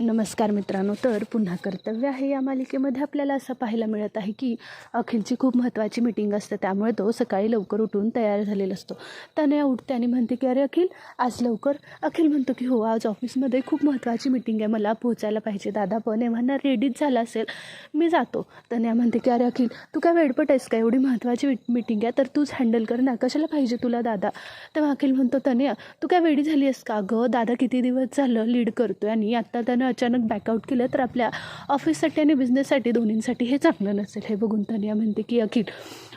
नमस्कार मित्रांनो तर पुन्हा कर्तव्य आहे या मालिकेमध्ये आपल्याला असं पाहायला मिळत आहे की अखिलची खूप महत्त्वाची मीटिंग असते त्यामुळे तो सकाळी लवकर उठून तयार झालेला असतो. तनया उठते आणि म्हणते की अरे अखिल आज लवकर. अखिल म्हणतो की हो आज ऑफिसमध्ये खूप महत्त्वाची मीटिंग आहे मला पोहोचायला पाहिजे दादा पण एव्हाना रेडीच झाला असेल मी जातो. तनया म्हणते की अरे अखिल तू काय वेडपट आहेस का? एवढी महत्त्वाची मीटिंग आहे तर तूच हँडल कर ना कशाला पाहिजे तुला दादा? तेव्हा अखिल म्हणतो तनया तू काय वेडी झाली आहेस का? गं दादा किती दिवस झालं लीड करतोय आणि आत्ता त्यानं अचानक बॅकआउट केलं तर आपल्या ऑफिससाठी आणि बिझनेससाठी दोन्हींसाठी हे चांगलं नसेल हे बघून तनया म्हणते की अखिल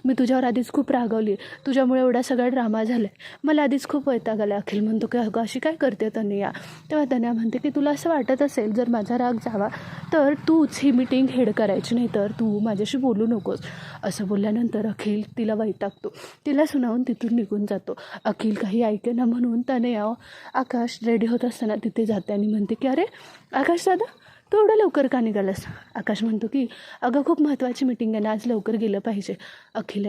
मी तुझ्यावर आधीच खूप रागवली. तुझ्यामुळे एवढा सगळा ड्रामा झाला आहे मला आधीच खूप वैताग आला अखिल. म्हणतो की अगं अशी काय करते तनया? तेव्हा तन्या म्हणते की तुला असं वाटत असेल जर माझा राग जावा तर तूच ही मीटिंग हेड करायची नाही तर तू माझ्याशी बोलू नकोस. असं बोलल्यानंतर अखिल तिला वैतागतो. तिला सुनावून तिथून निघून जातो. अखिल काही ऐकेना म्हणून तनया आकाश रेडी होत असताना तिथे जाते आणि म्हणते की अरे आकाश दादा तू एवढं लवकर का निघालास? आकाश म्हणतो की अगं खूप महत्त्वाची मीटिंग आहे ना आज लवकर गेलं पाहिजे. अखिल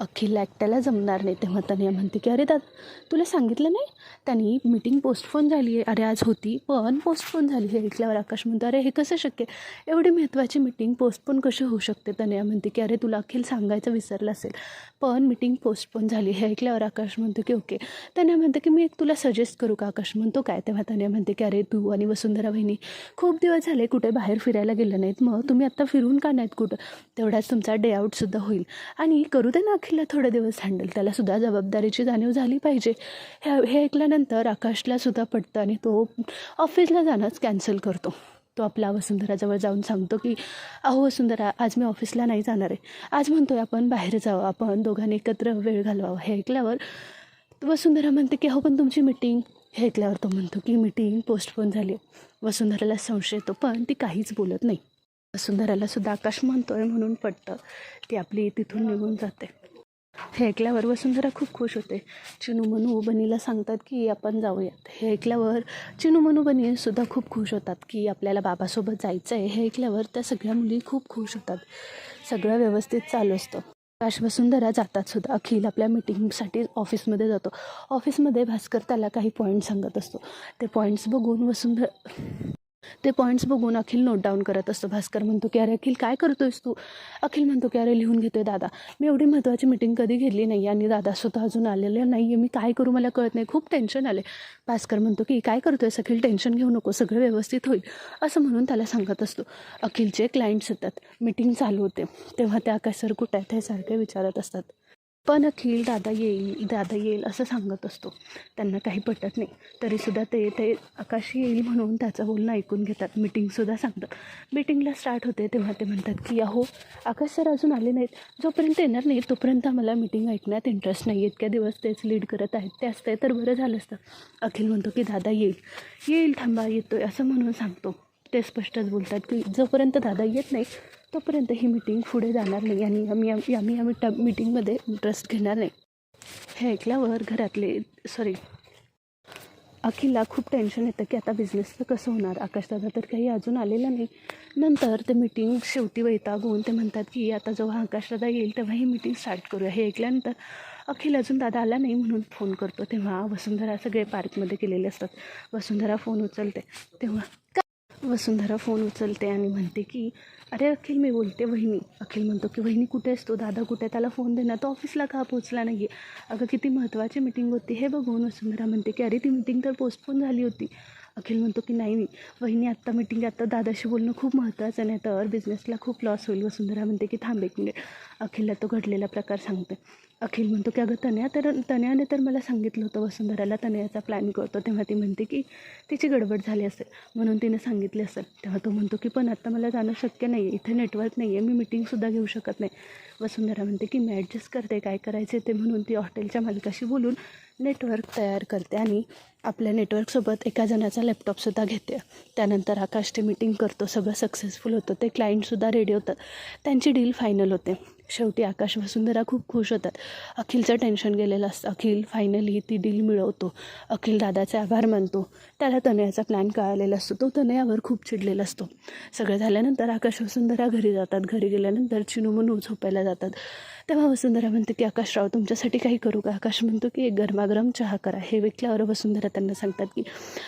अखिलला एकट्याला जमणार नाही. तेव्हा तनिया म्हणते की अरे दादा तुला सांगितलं नाही? त्यांनी मीटिंग पोस्टपोन झाली आहे. अरे आज होती पण पोस्टपोन झाली हे ऐकल्यावर आकाश म्हणतो अरे हे कसं शक्य एवढी महत्त्वाची मीटिंग पोस्टपोन कशी होऊ शकते? तनिया म्हणते की अरे तुला अखिल सांगायचं विसरलं असेल पण मीटिंग पोस्टपोन झाली हे ऐकल्यावर आकाश म्हणतो की ओके. तनया म्हणते की मी एक तुला सजेस्ट करू का? आकाश म्हणतो काय? तेव्हा तनया म्हणते की अरे तू आणि वसुंधरा बहिणी खूप दिवस झाले कुठे बाहेर फिरायला गेलं नाहीत. मग तुम्ही आत्ता फिरून का नाहीत कुठं? तेवढाच तुमचा डे आऊटसुद्धा होईल. आणि करू दे ना अखिलला थोडे दिवस हँडल त्यालासुद्धा जबाबदारीची जाणीव झाली पाहिजे. हे हे ऐकल्यानंतर आकाशला सुद्धा पटतं आणि तो ऑफिसला जाणंच कॅन्सल करतो. तो आपला वसुंधराजवळ जाऊन सांगतो की अहो वसुंधरा आज मी ऑफिसला नाही जाणार आहे. आज म्हणतो आहे आपण बाहेर जावं आपण दोघांनी एकत्र वेळ घालवावा. हे ऐकल्यावर वसुंधरा म्हणते की अहो पण तुमची मिटिंग हे ऐकल्यावर तो म्हणतो की मिटिंग पोस्टपोन झाली आहे. वसुंधराला संशय येतो पण ती काहीच बोलत नाही. वसुंधराला सुद्धा आकाश म्हणतोय म्हणून पटतं. ती आपली तिथून निघून जाते. हे ऐकल्यावर वसुंधरा खूप खुश होते. चिनू मनू बनीला सांगतात की आपण जाऊयात. हे ऐकल्यावर चिनू मनू बनी सुद्धा खूप खुश होतात की आपल्याला बाबासोबत जायचं आहे हे ऐकल्यावर त्या सगळ्या मुली खूप खुश होतात. सगळं व्यवस्थित चालू असतं. आकाश वसुंधरा जातात सुद्धा. अखिल आपल्या मिटिंगसाठी ऑफिसमध्ये जातो. ऑफिसमध्ये भास्कर त्याला काही पॉईंट सांगत असतो. ते पॉईंट्स बघून वसुंधरा ते पॉईंट्स बघून अखिल नोट डाऊन करत असतो. भास्कर म्हणतो की अरे अखिल काय करतोयस तू? अखिल म्हणतो की अरे लिहून घेतोय दादा. मी एवढी महत्त्वाची मीटिंग कधी घेतली नाही आणि दादा स्वतः अजून आलेले नाही आहे मी काय करू मला कळत नाही. खूप टेन्शन आले भास्कर म्हणतो की काय करतोयस अखिल? टेन्शन घेऊ नको. सगळं व्यवस्थित होईल. असं म्हणून त्याला सांगत असतो. अखिलचे क्लायंट्स येतात. मीटिंग चालू होते. तेव्हा त्या काय सर कुठे आहेत हे सारखे विचारत असतात. पण अखिल दादा येईल दादा येईल असं सांगत असतो. त्यांना काही पटत नाही. तरीसुद्धा ते ते आकाश येईल म्हणून त्याचं बोलणं ऐकून घेतात. मीटिंगसुद्धा सांगतात. मीटिंगला स्टार्ट होते तेव्हा ते म्हणतात की अहो आकाश सर अजून आले नाहीत. जोपर्यंत येणार नाही तोपर्यंत आम्हाला मीटिंग ऐकण्यात इंटरेस्ट नाही. इतक्या दिवस तेच लीड करत आहेत ते असते तर बरं झालं असतं. अखिल म्हणतो की दादा येईल. येईल थांबा येतोय असं म्हणून सांगतो. ते स्पष्टच बोलतात की जोपर्यंत दादा येत नाही तोपर्यंत ही मीटिंग पुढे जाणार नाही आणि आम्ही आम्ही आम्ही या मीटिंगमध्ये इंटरेस्ट घेणार नाही. हे ऐकल्यावर घरातले सॉरी अखिलला खूप टेन्शन येतं की आता बिझनेसचं कसं होणार? आकाशदादा तर काही अजून आलेलं नाही. नंतर ते मीटिंग शेवटी वैतागून ते म्हणतात की आता जेव्हा आकाशदादा येईल तेव्हा ही मीटिंग स्टार्ट करूया. हे ऐकल्यानंतर अखिल अजून दादा आला नाही म्हणून फोन करतो. तेव्हा वसुंधरा सगळे पार्कमध्ये गेलेले असतात. वसुंधरा फोन उचलते. तेव्हा वसुंधरा फोन उचलते आणि म्हणते की अरे अखिल मी बोलते वहिनी. अखिल म्हणतो की वहिनी कुठे असतो दादा कुठे आहे? त्याला फोन देणार तो ऑफिसला का पोचला नाही आहे अगं किती महत्त्वाची मीटिंग होती. हे बघून वसुंधरा म्हणते की अरे ती मीटिंग तर पोस्टपोन झाली होती. अखिल म्हणतो की नाही नाही वहिनी आत्ता मीटिंग आत्ता दादाशी बोलणं खूप महत्त्वाचं नाही तर बिझनेसला खूप लॉस होईल. वसुंधरा म्हणते की थांब एक मिनिट अखिलला तो घडलेला प्रकार सांगते अखिल म्हणतो की अगं तन्या तर तन्याने तर मला सांगितलं होतं. वसुंधराला तनयाचा प्लॅन करतो तेव्हा ती म्हणते की तिची गडबड झाली असेल. म्हणून तिने सांगितले असेल. तेव्हा तो म्हणतो की पण आत्ता मला जाणं शक्य नाही. आहे इथे नेटवर्क नाही आहे मी मिटिंगसुद्धा घेऊ शकत नाही. वसुंधरा म्हणते की मी ॲडजस्ट करते. काय करायचे ते. म्हणून ती हॉटेलच्या मालकाशी बोलून नेटवर्क तयार करते आणि आपल्या नेटवर्कसोबत एका जणाचा लॅपटॉपसुद्धा घेते. त्यानंतर आकाशची मीटिंग करतो सगळं सक्सेसफुल होतं. ते क्लायंटसुद्धा रेडी होतात त्यांची डील फायनल होते. शेवटी आकाश वसुंधरा खूप खुश होतात. अखिलचं टेन्शन गेलेलं असतं. अखिल फायनली ती डील मिळवतो. अखिल दादाचे आभार मानतो. त्याला तनयाचा प्लॅन कळालेला असतो. तो तनयावर खूप चिडलेला असतो. सगळं झाल्यानंतर आकाश वसुंधरा घरी जातात. घरी गेल्यानंतर चिनू म्हणून झोपायला जातात. तेव्हा वसुंधरा म्हणते की आकाशराव तुमच्यासाठी काही करू का? आकाश म्हणतो की एक गरमागरम चहा करा. हे विकल्यावर वसुंधरा त्यांना सांगतात की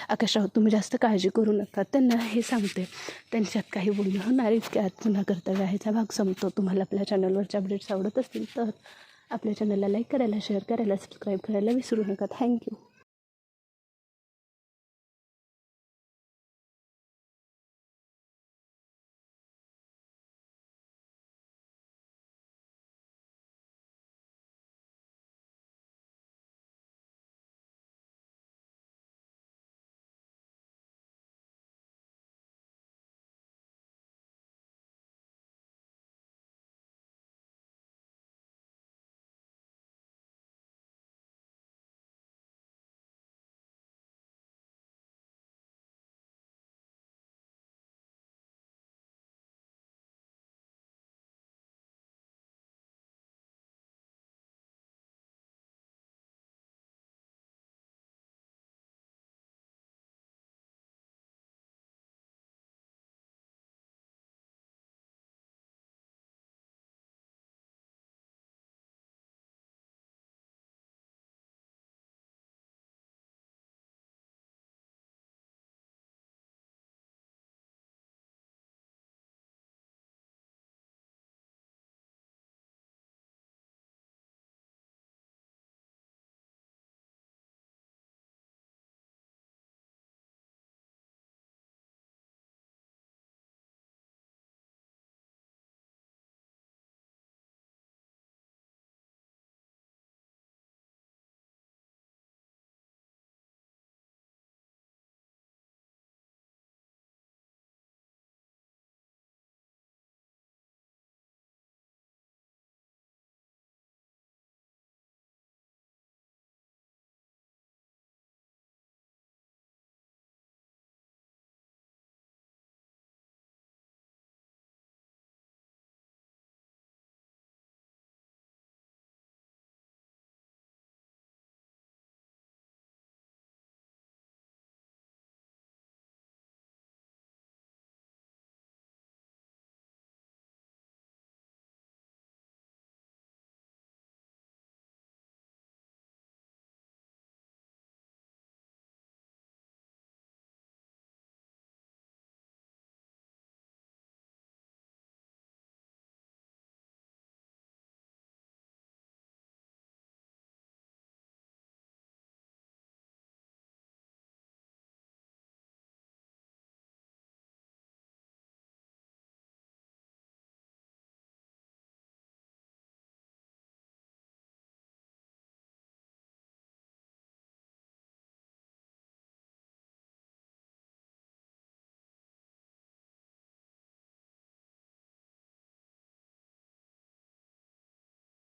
आकाशराव तुम्ही जास्त काळजी करू नका. त्यांना हे सांगते. त्यांच्यात काही बोलणं होणार आज पुन्हा कर्तव्य ह्याचा भाग संपतो. तुम्हाला आपल्या चॅनलवरचे अपडेट्स आवडत असतील तर आपल्या चॅनलला लाईक करायला शेअर करायला सबस्क्राईब करायला विसरू नका. थँक्यू